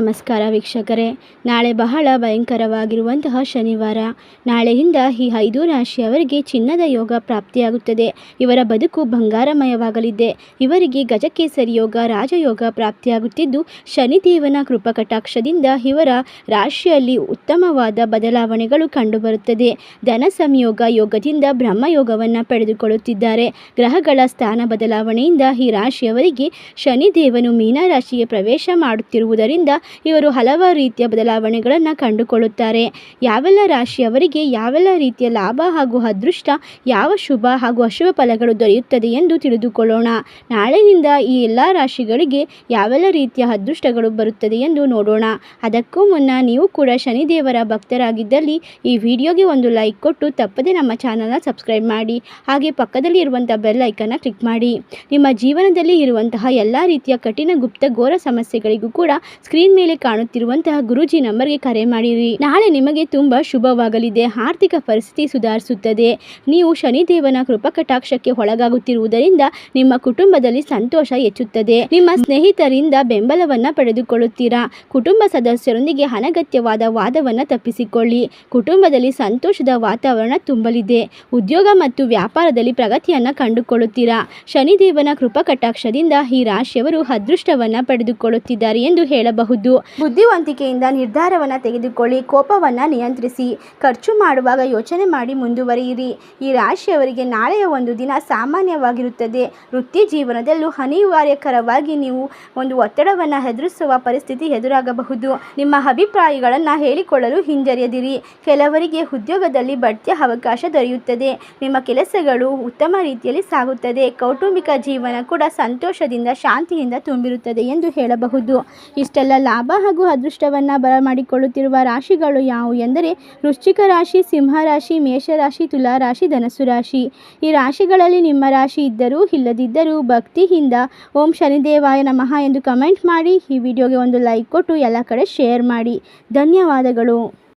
ನಮಸ್ಕಾರ ವೀಕ್ಷಕರೇ. ನಾಳೆ ಬಹಳ ಭಯಂಕರವಾಗಿರುವಂತಹ ಶನಿವಾರ. ನಾಳೆಯಿಂದ ಈ ಐದು ರಾಶಿಯವರಿಗೆ ಚಿನ್ನದ ಯೋಗ ಪ್ರಾಪ್ತಿಯಾಗುತ್ತದೆ. ಇವರ ಬದುಕು ಬಂಗಾರಮಯವಾಗಲಿದೆ. ಇವರಿಗೆ ಗಜಕೇಸರಿ ಯೋಗ, ರಾಜಯೋಗ ಪ್ರಾಪ್ತಿಯಾಗುತ್ತಿದ್ದು, ಶನಿದೇವನ ಕೃಪಕಟಾಕ್ಷದಿಂದ ಇವರ ರಾಶಿಯಲ್ಲಿ ಉತ್ತಮವಾದ ಬದಲಾವಣೆಗಳು ಕಂಡುಬರುತ್ತದೆ. ಧನ ಸಂಯೋಗ ಯೋಗದಿಂದ ಬ್ರಹ್ಮಯೋಗವನ್ನು ಪಡೆದುಕೊಳ್ಳುತ್ತಿದ್ದಾರೆ. ಗ್ರಹಗಳ ಸ್ಥಾನ ಬದಲಾವಣೆಯಿಂದ ಈ ರಾಶಿಯವರಿಗೆ ಶನಿದೇವನು ಮೀನರಾಶಿಗೆ ಪ್ರವೇಶ ಮಾಡುತ್ತಿರುವುದರಿಂದ ಇವರು ಹಲವಾರು ರೀತಿಯ ಬದಲಾವಣೆಗಳನ್ನು ಕಂಡುಕೊಳ್ಳುತ್ತಾರೆ. ಯಾವೆಲ್ಲ ರಾಶಿಯವರಿಗೆ ಯಾವೆಲ್ಲ ರೀತಿಯ ಲಾಭ ಹಾಗೂ ಅದೃಷ್ಟ, ಯಾವ ಶುಭ ಹಾಗೂ ಅಶುಭ ಫಲಗಳು ದೊರೆಯುತ್ತದೆ ಎಂದು ತಿಳಿದುಕೊಳ್ಳೋಣ. ನಾಳೆಯಿಂದ ಈ ಎಲ್ಲ ರಾಶಿಗಳಿಗೆ ಯಾವೆಲ್ಲ ರೀತಿಯ ಅದೃಷ್ಟಗಳು ಬರುತ್ತದೆ ಎಂದು ನೋಡೋಣ. ಅದಕ್ಕೂ ಮುನ್ನ ನೀವು ಕೂಡ ಶನಿದೇವರ ಭಕ್ತರಾಗಿದ್ದಲ್ಲಿ ಈ ವಿಡಿಯೋಗೆ ಒಂದು ಲೈಕ್ ಕೊಟ್ಟು ತಪ್ಪದೆ ನಮ್ಮ ಚಾನಲ್ನ ಸಬ್ಸ್ಕ್ರೈಬ್ ಮಾಡಿ, ಹಾಗೆ ಪಕ್ಕದಲ್ಲಿ ಇರುವಂಥ ಬೆಲ್ ಐಕನ್ನ ಕ್ಲಿಕ್ ಮಾಡಿ. ನಿಮ್ಮ ಜೀವನದಲ್ಲಿ ಇರುವಂತಹ ಎಲ್ಲ ರೀತಿಯ ಕಠಿಣ ಗುಪ್ತ ಘೋರ ಸಮಸ್ಯೆಗಳಿಗೂ ಕೂಡ ಸ್ಕ್ರೀನ್ ಮೇಲೆ ಕಾಣುತ್ತಿರುವಂತಹ ಗುರುಜಿ ನಂಬರ್ಗೆ ಕರೆ ಮಾಡಿರಿ. ನಾಳೆ ನಿಮಗೆ ತುಂಬಾ ಶುಭವಾಗಲಿದೆ. ಆರ್ಥಿಕ ಪರಿಸ್ಥಿತಿ ಸುಧಾರಿಸುತ್ತದೆ. ನೀವು ಶನಿದೇವನ ಕೃಪಕಟಾಕ್ಷಕ್ಕೆ ಒಳಗಾಗುತ್ತಿರುವುದರಿಂದ ನಿಮ್ಮ ಕುಟುಂಬದಲ್ಲಿ ಸಂತೋಷ ಹೆಚ್ಚುತ್ತದೆ. ನಿಮ್ಮ ಸ್ನೇಹಿತರಿಂದ ಬೆಂಬಲವನ್ನ ಪಡೆದುಕೊಳ್ಳುತ್ತೀರಾ? ಕುಟುಂಬ ಸದಸ್ಯರೊಂದಿಗೆ ಅನಗತ್ಯವಾದ ವಾದವನ್ನ ತಪ್ಪಿಸಿಕೊಳ್ಳಿ. ಕುಟುಂಬದಲ್ಲಿ ಸಂತೋಷದ ವಾತಾವರಣ ತುಂಬಲಿದೆ. ಉದ್ಯೋಗ ಮತ್ತು ವ್ಯಾಪಾರದಲ್ಲಿ ಪ್ರಗತಿಯನ್ನ ಕಂಡುಕೊಳ್ಳುತ್ತೀರಾ? ಶನಿದೇವನ ಕೃಪಕಟಾಕ್ಷದಿಂದ ಈ ರಾಶಿಯವರು ಅದೃಷ್ಟವನ್ನ ಪಡೆದುಕೊಳ್ಳುತ್ತಿದ್ದಾರೆ ಎಂದು ಹೇಳಬಹುದು. ಬುದ್ಧಿವಂತಿಕೆಯಿಂದ ನಿರ್ಧಾರವನ್ನು ತೆಗೆದುಕೊಳ್ಳಿ, ಕೋಪವನ್ನು ನಿಯಂತ್ರಿಸಿ. ಖರ್ಚು ಮಾಡುವಾಗ ಯೋಚನೆ ಮಾಡಿ ಮುಂದುವರಿಯಿರಿ. ಈ ರಾಶಿಯವರಿಗೆ ನಾಳೆಯ ಒಂದು ದಿನ ಸಾಮಾನ್ಯವಾಗಿರುತ್ತದೆ. ವೃತ್ತಿ ಜೀವನದಲ್ಲೂ ಅನಿವಾರ್ಯಕರವಾಗಿ ನೀವು ಒಂದು ಒತ್ತಡವನ್ನು ಎದುರಿಸುವ ಪರಿಸ್ಥಿತಿ ಎದುರಾಗಬಹುದು. ನಿಮ್ಮ ಅಭಿಪ್ರಾಯಗಳನ್ನು ಹೇಳಿಕೊಳ್ಳಲು ಹಿಂಜರಿಯದಿರಿ. ಕೆಲವರಿಗೆ ಉದ್ಯೋಗದಲ್ಲಿ ಬಡ್ತಿಯ ಅವಕಾಶ ದೊರೆಯುತ್ತದೆ. ನಿಮ್ಮ ಕೆಲಸಗಳು ಉತ್ತಮ ರೀತಿಯಲ್ಲಿ ಸಾಗುತ್ತದೆ. ಕೌಟುಂಬಿಕ ಜೀವನ ಕೂಡ ಸಂತೋಷದಿಂದ, ಶಾಂತಿಯಿಂದ ತುಂಬಿರುತ್ತದೆ ಎಂದು ಹೇಳಬಹುದು. ಇಷ್ಟೆಲ್ಲ ಲಾಭ ಹಾಗೂ ಅದೃಷ್ಟವನ್ನು ಬರಮಾಡಿಕೊಳ್ಳುತ್ತಿರುವ ರಾಶಿಗಳು ಯಾವುವು ಎಂದರೆ ವೃಶ್ಚಿಕ ರಾಶಿ, ಸಿಂಹ ರಾಶಿ, ಮೇಷರಾಶಿ, ತುಲಾ ರಾಶಿ, ಧನಸ್ಸು ರಾಶಿ. ಈ ರಾಶಿಗಳಲ್ಲಿ ನಿಮ್ಮ ರಾಶಿ ಇದ್ದರೂ ಇಲ್ಲದಿದ್ದರೂ ಭಕ್ತಿಯಿಂದ ಓಂ ಶನಿದೇವಾಯ ನಮಃ ಎಂದು ಕಮೆಂಟ್ ಮಾಡಿ ಈ ವಿಡಿಯೋಗೆ ಒಂದು ಲೈಕ್ ಕೊಟ್ಟು ಎಲ್ಲ ಕಡೆ ಶೇರ್ ಮಾಡಿ. ಧನ್ಯವಾದಗಳು.